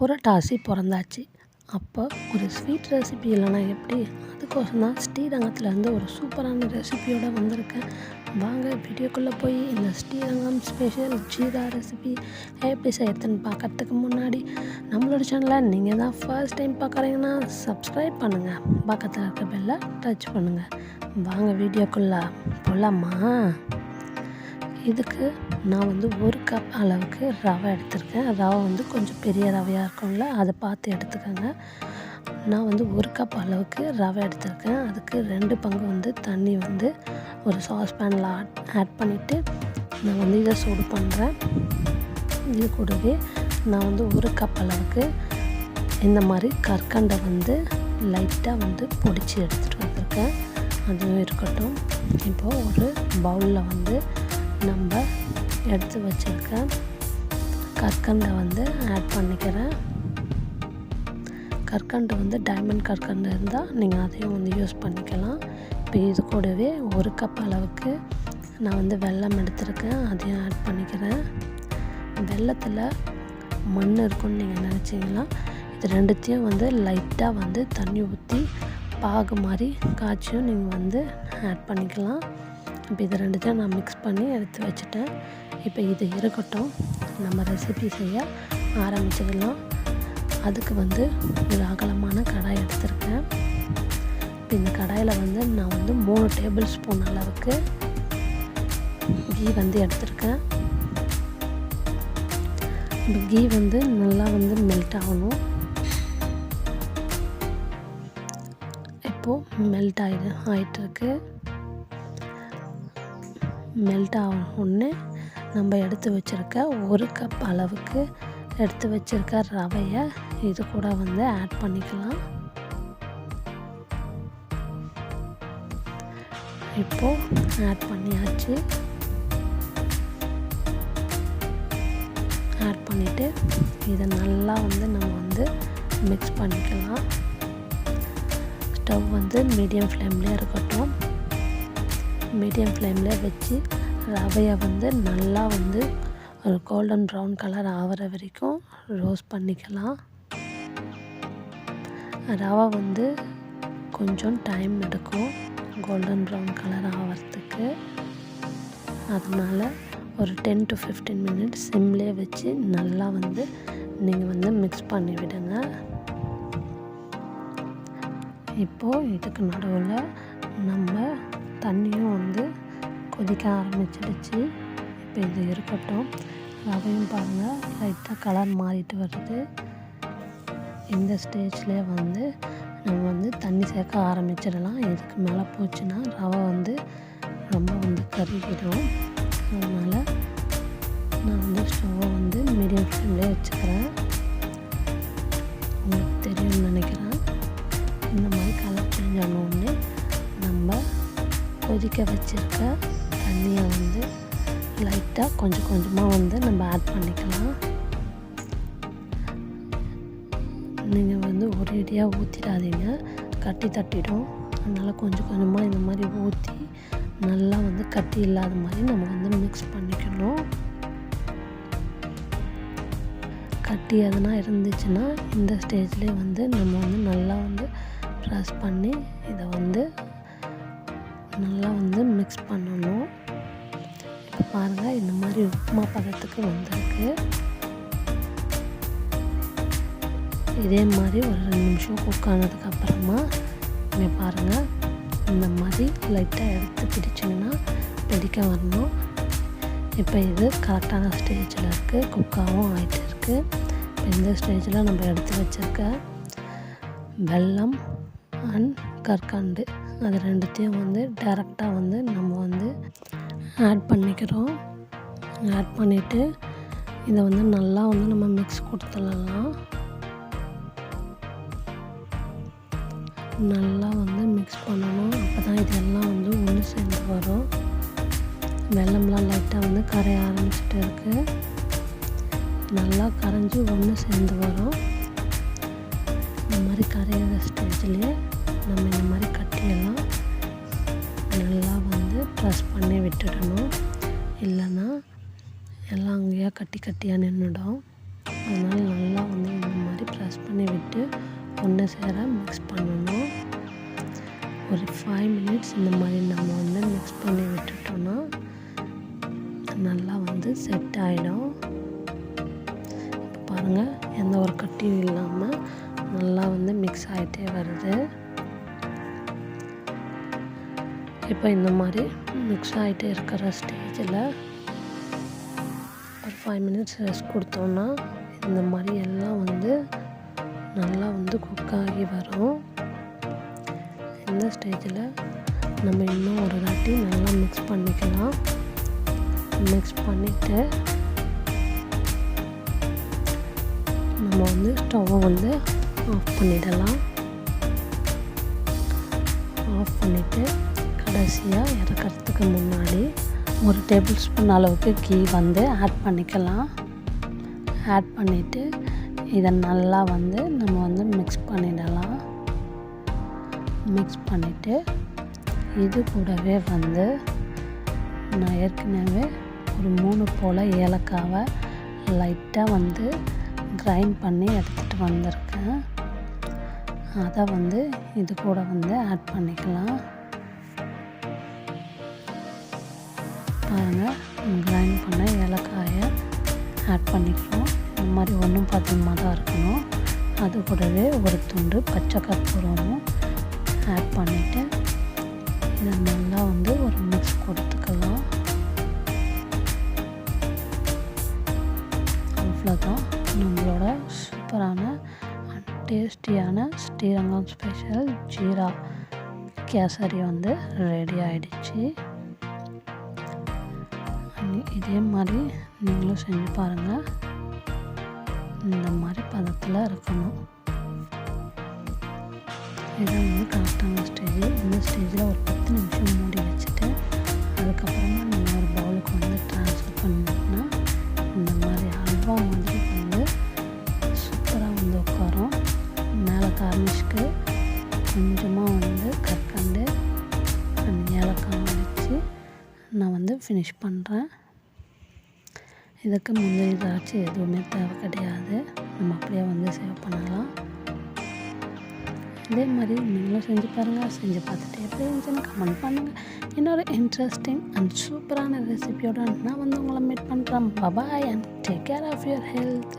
புரட்டாசி பிறந்தாச்சு. அப்போ ஒரு ஸ்வீட் ரெசிபி இல்லைனா எப்படி? அதுக்கோசம் தான் ஸ்ரீரங்கத்துலேருந்து ஒரு சூப்பரான ரெசிபியோடு வந்திருக்கேன். வாங்க வீடியோக்குள்ளே போய் இந்த ஸ்ரீரங்கம் ஸ்பெஷல் ஜீரா ரெசிபி எப்படி செய்யறதுன்னு பார்க்கறதுக்கு முன்னாடி நம்மளோட சேனலை நீங்கள் தான் ஃபர்ஸ்ட் டைம் பார்க்குறீங்கன்னா சப்ஸ்கிரைப் பண்ணுங்கள் பக்கத்தில் இருக்க பெல்லை டச் பண்ணுங்கள் வாங்க வீடியோக்குள்ளே போகலாமா இதுக்கு நான் வந்து ஒரு கப் அளவுக்கு ரவை எடுத்திருக்கேன். ரவை வந்து கொஞ்சம் பெரிய ரவையாக இருக்கும்ல அதை பார்த்து எடுத்துக்கோங்க. நான் வந்து ஒரு கப் அளவுக்கு ரவை எடுத்திருக்கேன். அதுக்கு ரெண்டு பங்கு வந்து தண்ணி வந்து ஒரு சாஸ்பேனில் ஆட் ஆட் பண்ணிவிட்டு நான் வந்து இதை சூடு பண்ணுறேன் இது கூடவே நான் வந்து ஒரு கப் அளவுக்கு இந்த மாதிரி கற்கண்டை வந்து லைட்டாக வந்து பொடிச்சு எடுத்துகிட்டு வந்திருக்கேன். அதுவும் இருக்கட்டும். இப்போது ஒரு பவுலில் வந்து நம்ம எடுத்து வச்சுருக்க கற்கண்டை வந்து ஆட் பண்ணிக்கிறேன். கற்கண்டு வந்து டைமண்ட் கற்கண்டு இருந்தால் நீங்கள் அதையும் வந்து யூஸ் பண்ணிக்கலாம். இப்போ இது கூடவே ஒரு கப் அளவுக்கு நான் வந்து வெல்லம் எடுத்திருக்கேன். அதையும் ஆட் பண்ணிக்கிறேன். வெள்ளத்தில் மண் இருக்குன்னு நீங்கள் நினச்சிங்கன்னா இது ரெண்டுத்தையும் வந்து லைட்டாக வந்து தண்ணி ஊற்றி பாகு மாதிரி காய்ச்சியும் நீங்கள் வந்து ஆட் பண்ணிக்கலாம். இப்போ இது ரெண்டுத்தையும் நான் மிக்ஸ் பண்ணி எடுத்து வச்சுட்டேன். இப்போ இது இருக்கட்டும். நம்ம ரெசிபி செய்ய ஆரம்பிச்சிடலாம். அதுக்கு வந்து ஒரு அகலமான கடாய் எடுத்திருக்கேன். இந்த கடாயில் வந்து நான் வந்து மூணு டேபிள் ஸ்பூன் அளவுக்கு கீ வந்து எடுத்திருக்கேன். இப்போ கீ வந்து நல்லா வந்து மெல்ட் ஆகணும். இப்போது மெல்ட் ஆகிடு ஆகிட்டுருக்கு மெல்ட் ஆகணுன்னு நம்ம எடுத்து வச்சுருக்க ஒரு கப் அளவுக்கு எடுத்து வச்சுருக்க ரவையை இது கூட வந்து ஆட் பண்ணிக்கலாம். இப்போது ஆட் பண்ணியாச்சு. ஆட் பண்ணிவிட்டு இதை நல்லா வந்து நம்ம வந்து மிக்ஸ் பண்ணிக்கலாம். ஸ்டவ் வந்து மீடியம் ஃப்ளேம்லேயே இருக்கட்டும். மீடியம் ஃப்ளேமில் வச்சு ரவையை வந்து நல்லா வந்து ஒரு கோல்டன் ப்ரௌன் கலர் ஆகிற வரைக்கும் ரோஸ்ட் பண்ணிக்கலாம். ரவை வந்து கொஞ்சம் டைம் எடுக்கும் கோல்டன் ப்ரௌன் கலர் ஆகிறதுக்கு. அதனால் ஒரு டென் டு ஃபிஃப்டீன் மினிட்ஸ் சிம்லேயே வச்சு நல்லா வந்து நீங்கள் வந்து மிக்ஸ் பண்ணி விடுங்க. இப்போது இதுக்கு நடுவில் நம்ம தண்ணியும் வந்து கொதிக்க ஆரம்பிச்சிடுச்சு. இப்போ இது இருக்கட்டும். ரவையும் பாருங்கள் லைட்டாக கலர் மாறிட்டு வருது. இந்த ஸ்டேஜ்லேயே வந்து நம்ம வந்து தண்ணி சேர்க்க ஆரம்பிச்சிடலாம். இதுக்கு மேலே போச்சுன்னா ரவை வந்து ரொம்ப வந்து கருகிடும். அதனால் நான் வந்து ஸ்டவ்வை வந்து மீடியம் ஃப்ளேம்லேயே வச்சுக்கிறேன். கொதிக்க வச்சுருக்க தண்ணியை வந்து லைட்டாக கொஞ்சம் கொஞ்சமாக வந்து நம்ம ஆட் பண்ணிக்கலாம். நீங்கள் வந்து ஒரேடியாக ஊற்றிடாதீங்க கட்டி தட்டிடும். அதனால் கொஞ்சம் கொஞ்சமாக இந்த மாதிரி ஊற்றி நல்லா வந்து கட்டி இல்லாத மாதிரி நம்ம வந்து மிக்ஸ் பண்ணிக்கணும். கட்டி எதனா இருந்துச்சுன்னா இந்த ஸ்டேஜ்லேயே வந்து நம்ம வந்து நல்லா வந்து ப்ரெஸ் பண்ணி இதை வந்து நல்லா வந்து மிக்ஸ் பண்ணணும். இப்போ பாருங்கள் இந்த மாதிரி உப்புமா பதத்துக்கு வந்திருக்கு. இதே மாதிரி ஒரு ரெண்டு நிமிஷம் குக் ஆனதுக்கப்புறமா நீங்கள் பாருங்கள் இந்த மாதிரி லைட்டாக எடுத்து பிடிச்சிங்கன்னா பிடிக்க வரணும். இப்போ இது கரெக்டான ஸ்டேஜில் இருக்குது குக்காகவும் ஆகிட்டு இருக்குது இப்போ இந்த ஸ்டேஜில் நம்ம எடுத்து வச்சுருக்க வெல்லம் அண்ட் கற்கண்டு. அது ரெண்டுத்தையும் வந்து டேரெக்டாக வந்து நம்ம வந்து ஆட் பண்ணிக்கிறோம். ஆட் பண்ணிவிட்டு இதை வந்து நல்லா வந்து நம்ம மிக்ஸ் கொடுத்துடலாம். நல்லா வந்து மிக்ஸ் பண்ணணும். அப்போ தான் இதெல்லாம் வந்து ஒன்று சேர்ந்து வரும். வெள்ளம்லாம் லைட்டாக வந்து கரைய ஆரம்பிச்சிட்டு இருக்குது நல்லா கரைஞ்சி ஒன்று சேர்ந்து வரும். இந்த மாதிரி கரையிற ஸ்டேஜ்லேயே நம்ம இந்த மாதிரி கட்டியெல்லாம் நல்லா வந்து ப்ரெஸ் பண்ணி விட்டுடணும். இல்லைன்னா எல்லாம் அங்கேயே கட்டி கட்டியாக நின்றுடும். அதனால் நல்லா வந்து இந்த மாதிரி ப்ரெஸ் பண்ணி விட்டு ஒன்று சேர மிக்ஸ் பண்ணணும். ஒரு ஃபைவ் மினிட்ஸ் இந்த மாதிரி நம்ம வந்து மிக்ஸ் பண்ணி விட்டுட்டோன்னா நல்லா வந்து செட் ஆகிடும் இப்போ பாருங்கள் எந்த ஒரு கட்டியும் இல்லாமல் நல்லா வந்து மிக்ஸ் ஆகிட்டே வருது. இப்போ இந்த மாதிரி மிக்ஸ் ஆகிட்டே இருக்கிற ஸ்டேஜில் ஒரு ஃபைவ் மினிட்ஸ் ரெஸ்ட் கொடுத்தோன்னா இந்த மாதிரி எல்லாம் வந்து நல்லா வந்து குக் ஆகி வரும். இந்த ஸ்டேஜில் நம்ம இன்னும் ஒரு வாட்டி நல்லா மிக்ஸ் பண்ணிக்கலாம். மிக்ஸ் பண்ணிவிட்டு நம்ம வந்து ஸ்டவ்வை வந்து ஆஃப் பண்ணிடலாம். ஆஃப் பண்ணிவிட்டு கடைசியாக இறக்கிறதுக்கு முன்னாடி ஒரு டேபிள் ஸ்பூன் அளவுக்கு கீ வந்து ஆட் பண்ணிக்கலாம். ஆட் பண்ணிவிட்டு இதை நல்லா வந்து நம்ம வந்து மிக்ஸ் பண்ணிடலாம். மிக்ஸ் பண்ணிவிட்டு இது கூடவே வந்து நான் ஏற்கனவே ஒரு மூணு போல் ஏலக்காவை லைட்டாக வந்து கிரைண்ட் பண்ணி எடுத்துகிட்டு வந்திருக்கேன். அதை வந்து இது கூட வந்து ஆட் பண்ணிக்கலாம். பாருங்கள் கிரைண்ட் பண்ண ஏலக்காயை ஆட் பண்ணிக்கிறோம் இந்த மாதிரி ஒன்றும் பத்திரமாக தான் இருக்கணும். அது கூடவே ஒரு துண்டு பச்சை கற்பூரமும் ஆட் பண்ணிவிட்டு இதை நல்லா வந்து ஒரு மிக்ஸ் கொடுத்துக்கலாம். அவ்வளோதான் நம்மளோட சூப்பரான டேஸ்டியான ஸ்ரீரங்கம் ஸ்பெஷல் ஜீரா கேசரி வந்து ரெடி ஆகிடுச்சு இதே மாதிரி நீங்களும் செஞ்சு பாருங்கள் இந்த மாதிரி பதத்தில் இருக்கணும். இது வந்து கரெக்டான ஸ்டேஜ் இந்த ஸ்டேஜில் ஒரு பத்து நிமிஷம் மூடி வச்சுட்டு அதுக்கப்புறமா நீங்கள் ஒரு பவுலுக்கு வந்து ட்ரான்ஸ்ஃபர் பண்ணிங்கன்னா இந்த மாதிரி அல்வா மாதிரி வந்து சூப்பராக வந்து உட்காரும். மேலே கார்னிஷ்க்கு கொஞ்சமாக வந்து கற்கண்டு ஏலக்காய் வச்சு நான் வந்து ஃபினிஷ் பண்ணுறேன் இதுக்கு முந்திரி திராட்சை எதுவுமே தேவை கிடையாது. நம்ம அப்படியே வந்து சேவ் பண்ணலாம். இதே மாதிரி நீங்களும் செஞ்சு பாருங்கள் செஞ்சு பார்த்துட்டு எப்படி இருந்துச்சுன்னு கமெண்ட் பண்ணுங்கள் இன்னொரு இன்ட்ரெஸ்டிங் அண்ட் சூப்பரான ரெசிபியோட நான் வந்து உங்களை மீட் பண்ணுறேன் bye bye and take care of your health